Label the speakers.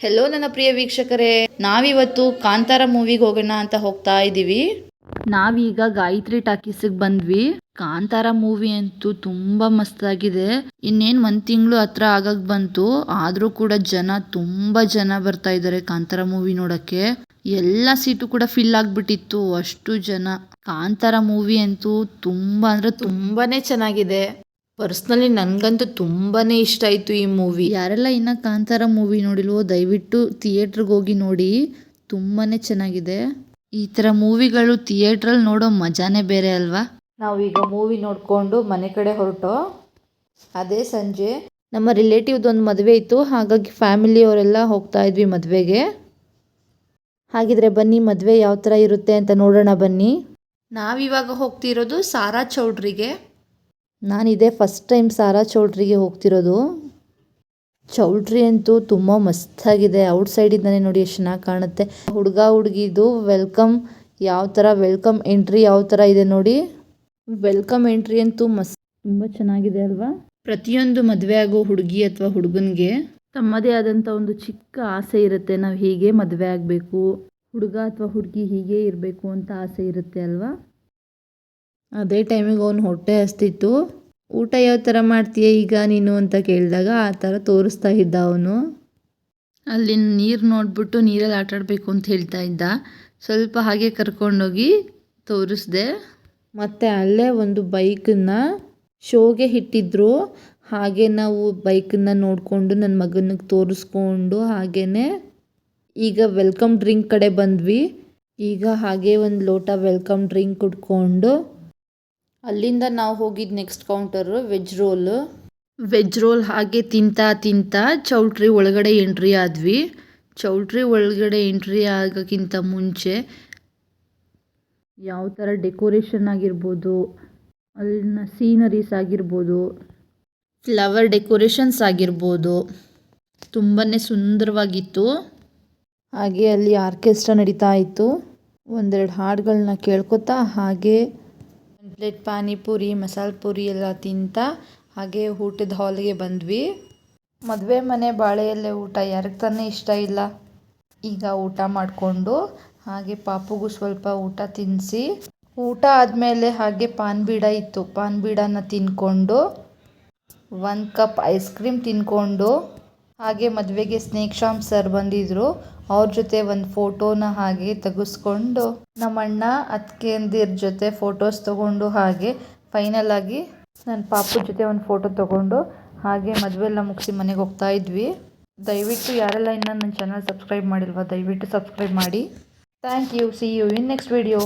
Speaker 1: Hello ನನ್ನ ಪ್ರಿಯ ವೀಕ್ಷಕರೇ. ನಾವಿವತ್ತು ಕಾಂತಾರ ಮೂವಿಗೆ ಹೋಗೋಣ ಅಂತ ಹೋಗ್ತಾ ಇದ್ದೀವಿ ನಾವೀಗ ಗಾಯತ್ರಿ ಟಾಕೀಸಿಗೆ ಬಂದ್ವಿ. ಕಾಂತಾರ ಮೂವಿ ಅಂತೂ ತುಂಬಾ ಮಸ್ತಾಗಿದೆ. ಇನ್ನೇನ್ ಒಂದ್ ತಿಂಗಳು ಹತ್ರ ಆಗಕ್ ಬಂತು. ಆದ್ರೂ ಕೂಡ ಜನ ತುಂಬಾ ಜನ ಬರ್ತಾ ಇದ್ದಾರೆ ಕಾಂತಾರ ಮೂವಿ ನೋಡಕ್ಕೆ. ಎಲ್ಲ ಸೀಟು ಕೂಡ ಫಿಲ್ ಆಗ್ಬಿಟ್ಟಿತ್ತು. ಅಷ್ಟು ಜನ. ಕಾಂತಾರ ಮೂವಿ ಅಂತೂ ತುಂಬಾ ಅಂದ್ರೆ ತುಂಬಾನೇ ಚೆನ್ನಾಗಿದೆ. ಪರ್ಸ್ನಲಿ ನನಗಂತೂ ತುಂಬಾ ಇಷ್ಟ ಆಯಿತು ಈ ಮೂವಿ. ಯಾರೆಲ್ಲ ಇನ್ನು ಕಾಂತಾರ ಮೂವಿ ನೋಡಿಲ್ವೋ ದಯವಿಟ್ಟು ಥಿಯೇಟ್ರಿಗೆ ಹೋಗಿ ನೋಡಿ ತುಂಬಾ ಚೆನ್ನಾಗಿದೆ. ಈ ಥರ ಮೂವಿಗಳು ಥಿಯೇಟ್ರಲ್ಲಿ ನೋಡೋ ಮಜಾನೇ ಬೇರೆ ಅಲ್ವಾ? ನಾವೀಗ ಮೂವಿ ನೋಡಿಕೊಂಡು ಮನೆ ಕಡೆ ಹೊರಟು. ಅದೇ ಸಂಜೆ. ನಮ್ಮ ರಿಲೇಟಿವ್ದೊಂದು ಮದುವೆ ಇತ್ತು ಹಾಗಾಗಿ ಫ್ಯಾಮಿಲಿಯವರೆಲ್ಲ ಹೋಗ್ತಾ ಇದ್ವಿ ಮದುವೆಗೆ. ಹಾಗಿದ್ರೆ ಬನ್ನಿ ಮದುವೆ ಯಾವ ಥರ ಇರುತ್ತೆ ಅಂತ ನೋಡೋಣ ಬನ್ನಿ. ನಾವಿವಾಗ ಹೋಗ್ತಿರೋದು ಸಾರಾ ಚೌಡ್ರಿಗೆ. ನಾನಿದೆ ಫಸ್ಟ್ ಟೈಮ್ ಸಾರಾ ಚೌಲ್ಟ್ರಿಗೆ ಹೋಗ್ತಿರೋದು. ಚೌಲ್ಟ್ರಿ ಅಂತೂ ತುಂಬ ಮಸ್ತಾಗಿದೆ. ಔಟ್ ಸೈಡಿಂದನೇ ನೋಡಿ ಎಷ್ಟು ಚೆನ್ನಾಗಿ ಕಾಣುತ್ತೆ. ಹುಡುಗ ಹುಡುಗಿದು ವೆಲ್ಕಮ್ ಯಾವ ಥರ ವೆಲ್ಕಮ್ ಎಂಟ್ರಿ ಯಾವ ಥರ ಇದೆ ನೋಡಿ. ವೆಲ್ಕಮ್ ಎಂಟ್ರಿ ಅಂತೂ ಮಸ್ತ್, ತುಂಬ ಚೆನ್ನಾಗಿದೆ ಅಲ್ವಾ? ಪ್ರತಿಯೊಂದು ಮದುವೆ ಆಗೋ ಹುಡುಗಿ ಅಥವಾ ಹುಡುಗನಿಗೆ ತಮ್ಮದೇ ಆದಂಥ ಒಂದು ಚಿಕ್ಕ ಆಸೆ ಇರುತ್ತೆ. ನಾವು ಹೀಗೆ ಮದುವೆ ಆಗಬೇಕು, ಹುಡುಗ ಅಥವಾ ಹುಡುಗಿ ಹೀಗೆ ಇರಬೇಕು ಅಂತ ಆಸೆ ಇರುತ್ತೆ ಅಲ್ವಾ? ಅದೇ ಟೈಮಿಗೆ ಅವನು ಹೊಟ್ಟೆ ಹಸ್ತಿತ್ತು. ಊಟ ಯಾವ ಥರ ಮಾಡ್ತೀಯ ಈಗ ನೀನು ಅಂತ ಕೇಳಿದಾಗ ಆ ಥರ ತೋರಿಸ್ತಾ ಇದ್ದ ಅವನು. ಅಲ್ಲಿ ನೀರು ನೋಡಿಬಿಟ್ಟು ನೀರಲ್ಲಿ ಆಟಾಡಬೇಕು ಅಂತ ಹೇಳ್ತಾ ಇದ್ದ. ಸ್ವಲ್ಪ ಹಾಗೆ ಕರ್ಕೊಂಡೋಗಿ ತೋರಿಸ್ದೆ. ಮತ್ತು ಅಲ್ಲೇ ಒಂದು ಬೈಕನ್ನು ಶೋಗೆ ಇಟ್ಟಿದ್ರು. ಹಾಗೆ ನಾವು ಬೈಕನ್ನು ನೋಡಿಕೊಂಡು ನನ್ನ ಮಗನಿಗೆ ತೋರಿಸ್ಕೊಂಡು ಹಾಗೇ ಈಗ ವೆಲ್ಕಮ್ ಡ್ರಿಂಕ್ ಕಡೆ ಬಂದ್ವಿ. ಈಗ ಹಾಗೆ ಒಂದು ಲೋಟ ವೆಲ್ಕಮ್ ಡ್ರಿಂಕ್ ಕುಡ್ಕೊಂಡು ಅಲ್ಲಿಂದ ನಾವು ಹೋಗಿದ್ದು next counter veg roll veg roll ಹಾಗೆ ತಿಂತಾ ತಿಂತಾ ಚೌಲ್ಟ್ರಿ ಒಳಗಡೆ ಎಂಟ್ರಿ ಆದ್ವಿ. ಚೌಲ್ಟ್ರಿ ಒಳಗಡೆ ಎಂಟ್ರಿ ಆಗೋಕ್ಕಿಂತ ಮುಂಚೆ ಯಾವ ಥರ ಡೆಕೋರೇಷನ್ ಆಗಿರ್ಬೋದು, ಅಲ್ಲಿನ ಸೀನರೀಸ್ ಆಗಿರ್ಬೋದು ಫ್ಲವರ್ ಡೆಕೋರೇಷನ್ಸ್ ಆಗಿರ್ಬೋದು ತುಂಬಾ ಸುಂದರವಾಗಿತ್ತು. ಹಾಗೆ ಅಲ್ಲಿ ಆರ್ಕೆಸ್ಟ್ರಾ ನಡೀತಾ ಇತ್ತು. ಒಂದೆರಡು ಹಾಡುಗಳನ್ನ ಕೇಳ್ಕೊತಾ ಹಾಗೆ ಪ್ಲೇಟ್, ಪಾನಿಪುರಿ, ಮಸಾಲೆ ಪುರಿ ಎಲ್ಲ ತಿಂತ ಹಾಗೆ ಊಟದ ಹಾಲ್ಗೆ ಬಂದ್ವಿ. ಮದುವೆ ಮನೆ ಬಾಳೆಯಲ್ಲೇ ಊಟ, ಯಾರಿಗೆ ತಾನೇ ಇಷ್ಟ ಇಲ್ಲ. ಈಗ ಊಟ ಮಾಡಿಕೊಂಡು ಹಾಗೆ ಪಾಪುಗೂ ಸ್ವಲ್ಪ ಊಟ ತಿನ್ನಿಸಿ ಊಟ ಆದಮೇಲೆ ಹಾಗೆ ಪಾನ್ ಬೀಡ ಇತ್ತು. ಪಾನ್ ಬೀಡನ ತಿನ್ಕೊಂಡು ಒಂದು ಕಪ್ ಐಸ್ ಕ್ರೀಮ್ ತಿನ್ಕೊಂಡು ಹಾಗೆ ಮದುವೆಗೆ ಸ್ನೇಕ್ ಶಾಮ್ ಸರ್ ಬಂದಿದ್ದರು ಅವ್ರ ಜೊತೆ ಒಂದು ಫೋಟೋನ ಹಾಗೆ ತೆಗೆಸ್ಕೊಂಡು ನಮ್ಮ ಅಣ್ಣ ಅತ್ತಿಗೆಯಂದಿರ ಜೊತೆ ಫೋಟೋಸ್ ತಗೊಂಡು ಹಾಗೆ ಫೈನಲ್ ಆಗಿ ನನ್ನ ಪಾಪು ಜೊತೆ ಒಂದು ಫೋಟೋ ತಗೊಂಡು ಹಾಗೆ ಮದುವೆ ಎಲ್ಲ ಮುಗಿಸಿ ಮನೆಗೆ ಹೋಗ್ತಾ ಇದ್ವಿ. ದಯವಿಟ್ಟು ಯಾರೆಲ್ಲ ಇನ್ನೂ ನನ್ನ ಚಾನಲ್ ಸಬ್ಸ್ಕ್ರೈಬ್ ಮಾಡಿಲ್ವ ದಯವಿಟ್ಟು ಸಬ್ಸ್ಕ್ರೈಬ್ ಮಾಡಿ. Thank you see you in next video